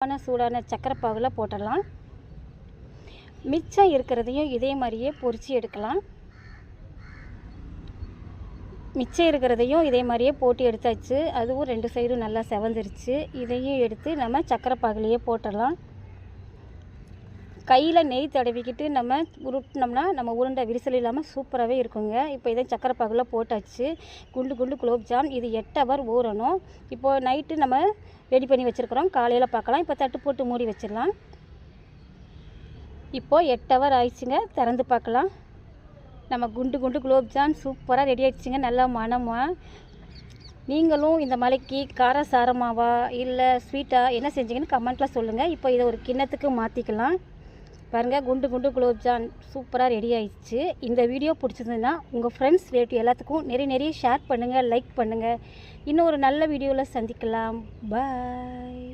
சூடான சூடான சக்கரை பாகில் போட்டுடலாம். மிச்சம் இருக்கிறதையும் இதே மாதிரியே பொரித்து எடுக்கலாம். மிச்சம் இருக்கிறதையும் இதே மாதிரியே போட்டு எடுத்தாச்சு. அதுவும் ரெண்டு சைடும் நல்லா செவந்துருச்சு. இதையும் எடுத்து நம்ம சக்கரை பாகுலையே போட்டுடலாம். கையில் நெய் தடவிக்கிட்டு நம்ம உருட்டினோம்னா நம்ம உருண்டை விரிசல் இல்லாமல் சூப்பராகவே இருக்குங்க. இப்போ இதை சக்கரை பாகில் போட்டாச்சு. குண்டு குண்டு குலோப்ஜாம் இது எட்டு ஹவர் ஊறணும். இப்போது நைட்டு நம்ம ரெடி பண்ணி வச்சுருக்குறோம். காலையில் பார்க்கலாம் இப்போ தட்டு போட்டு மூடி வச்சிடலாம். இப்போது எட்டு ஹவர் ஆயிடுச்சுங்க. திறந்து பார்க்கலாம் நம்ம குண்டு குண்டு குலோப்ஜாம் சூப்பராக ரெடி ஆகிடுச்சிங்க நல்லா மனமாக நீங்களும் இந்த மலைக்கு கார சாரமாவா இல்லை ஸ்வீட்டாக என்ன செஞ்சீங்கன்னு கமெண்ட்டில் சொல்லுங்கள் இப்போ இதை ஒரு கிண்ணத்துக்கு மாற்றிக்கலாம் பாருங்கள் குண்டு குண்டு குலோப்ஜான் சூப்பராக ரெடி ஆயிடுச்சு. இந்த வீடியோ பிடிச்சிருந்ததுன்னா உங்கள் ஃப்ரெண்ட்ஸ் ரிலேட்டிவ் எல்லாத்துக்கும் நிறைய நிறைய ஷேர் பண்ணுங்கள் லைக் பண்ணுங்கள் இன்னும் ஒரு நல்ல வீடியோவில் சந்திக்கலாம். பாய்